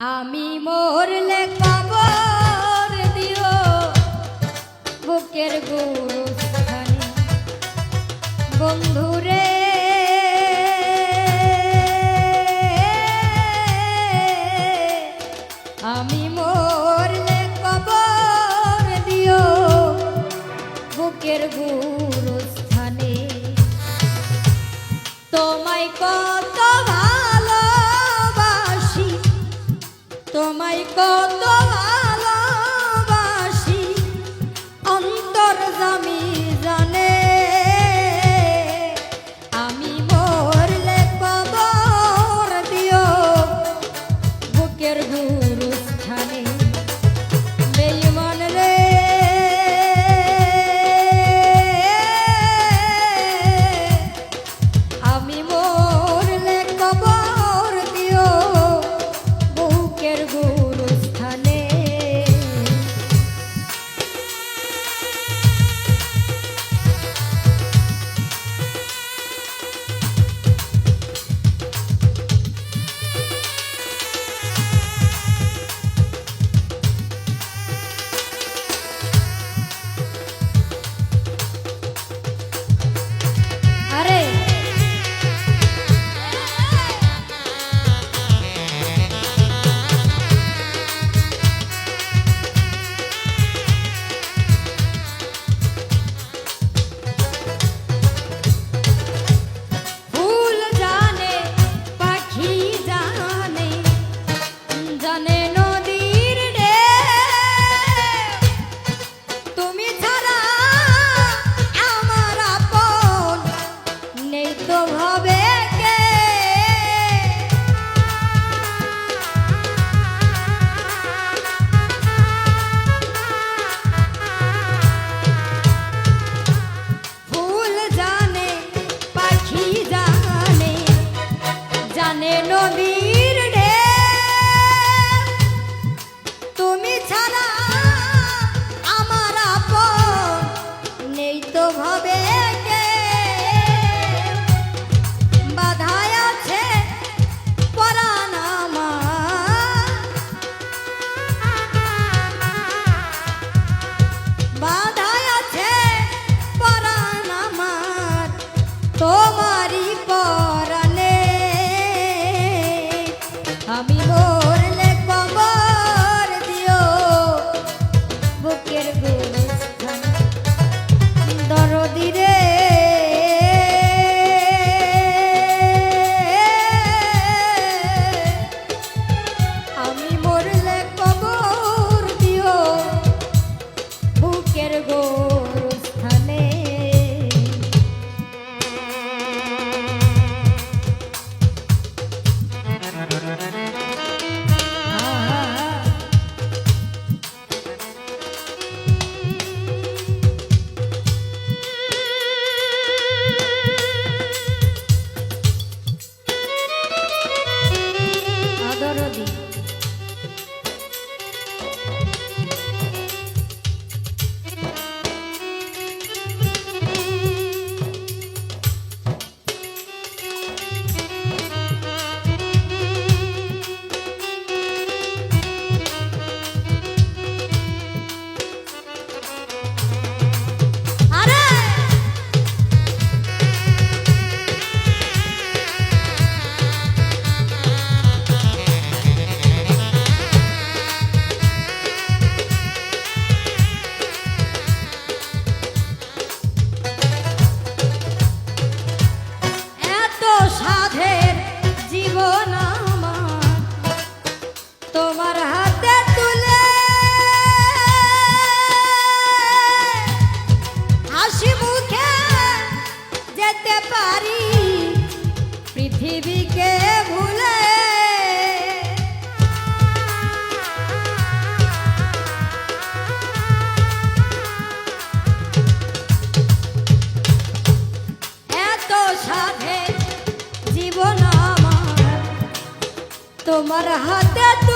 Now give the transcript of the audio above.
আমি মোর লেখাবর দিও, বুকের গুরু বন্ধুরে, আমি মোর লেখাবর দিও, বুকের গুরুস্থানে। তোমায় কত ভালো তোমায় কত তোমার হাতে